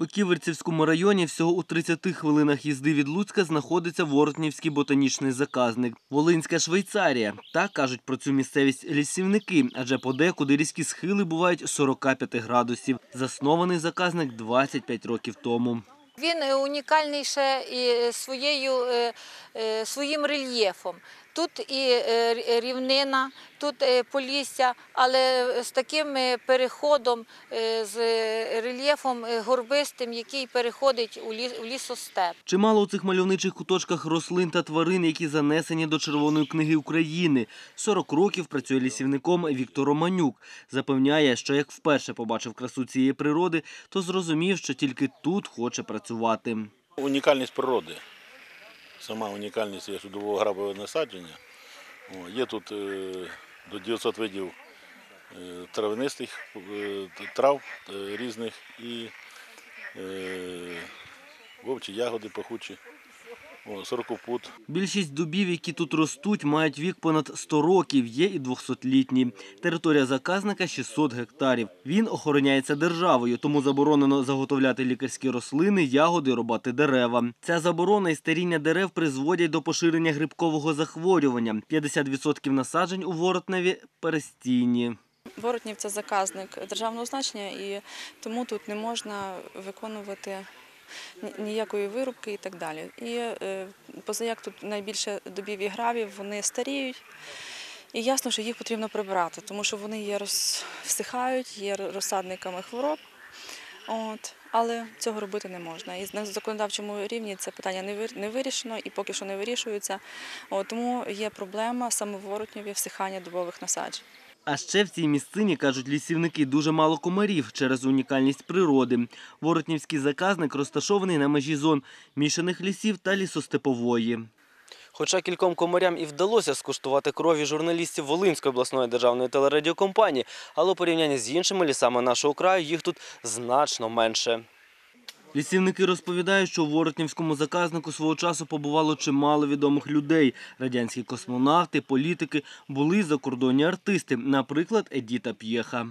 У Ківерцівському районі всього у 30 хвилинах їзди від Луцька знаходиться Воротнівський ботанічний заказник. Волинська Швейцарія. Так кажуть про цю місцевість лісівники, адже подекуди різкі схили бувають 45 градусів. Заснований заказник 25 років тому. Він е, унікальний ще і своєю, е, своїм рельєфом. Тут і е, рівнина, тут е, полісся, але з таким е, переходом, е, з рельєфом е, горбистим, який переходить у ліс- у лісостеп. Чимало у цих мальовничих куточках рослин та тварин, які занесені до Червоної книги України. 40 років працює лісівником Віктор Романюк. Запевняє, що як вперше побачив красу цієї природи, то зрозумів, що тільки тут хоче працювати. Унікальність природи. Сама унікальність є судового грабового насадження. О, Є тут е, до 900 видів е, травянистих е, трав різних і вовчі ягоди пахучі, сорокопут. Більшість дубів, які тут ростуть, мають вік понад 100 років, є і 200-літні. Територія заказника 600 гектарів. Він охороняється державою, тому заборонено заготовляти лікарські рослини, ягоди, рубати дерева. Ця заборона і старіння дерев призводять до поширення грибкового захворювання. 50% насаджень у Воротневі перестійні. Воротнів це заказник державного значення, і тому тут не можна виконувати ніякої вирубки і так далі. І е, позаяк тут найбільше дубів і гравів, вони старіють. І ясно, що їх потрібно прибирати, тому що вони є роз... всихають, є розсадниками хвороб. От. Але цього робити не можна. І на законодавчому рівні це питання не вирішено і поки що не вирішується. От, тому є проблема в всихання дубових насаджень. А ще в цій місцині, кажуть лісівники, дуже мало комарів через унікальність природи. Воротнівський заказник розташований на межі зон мішаних лісів та лісостепової. Хоча кільком комарям і вдалося скуштувати крові журналістів Волинської обласної державної телерадіокомпанії, але у порівнянні з іншими лісами нашого краю їх тут значно менше. Лісівники розповідають, що у Воротнівському заказнику свого часу побувало чимало відомих людей. Радянські космонавти, політики, були закордонні артисти, наприклад, Едіта П'єха.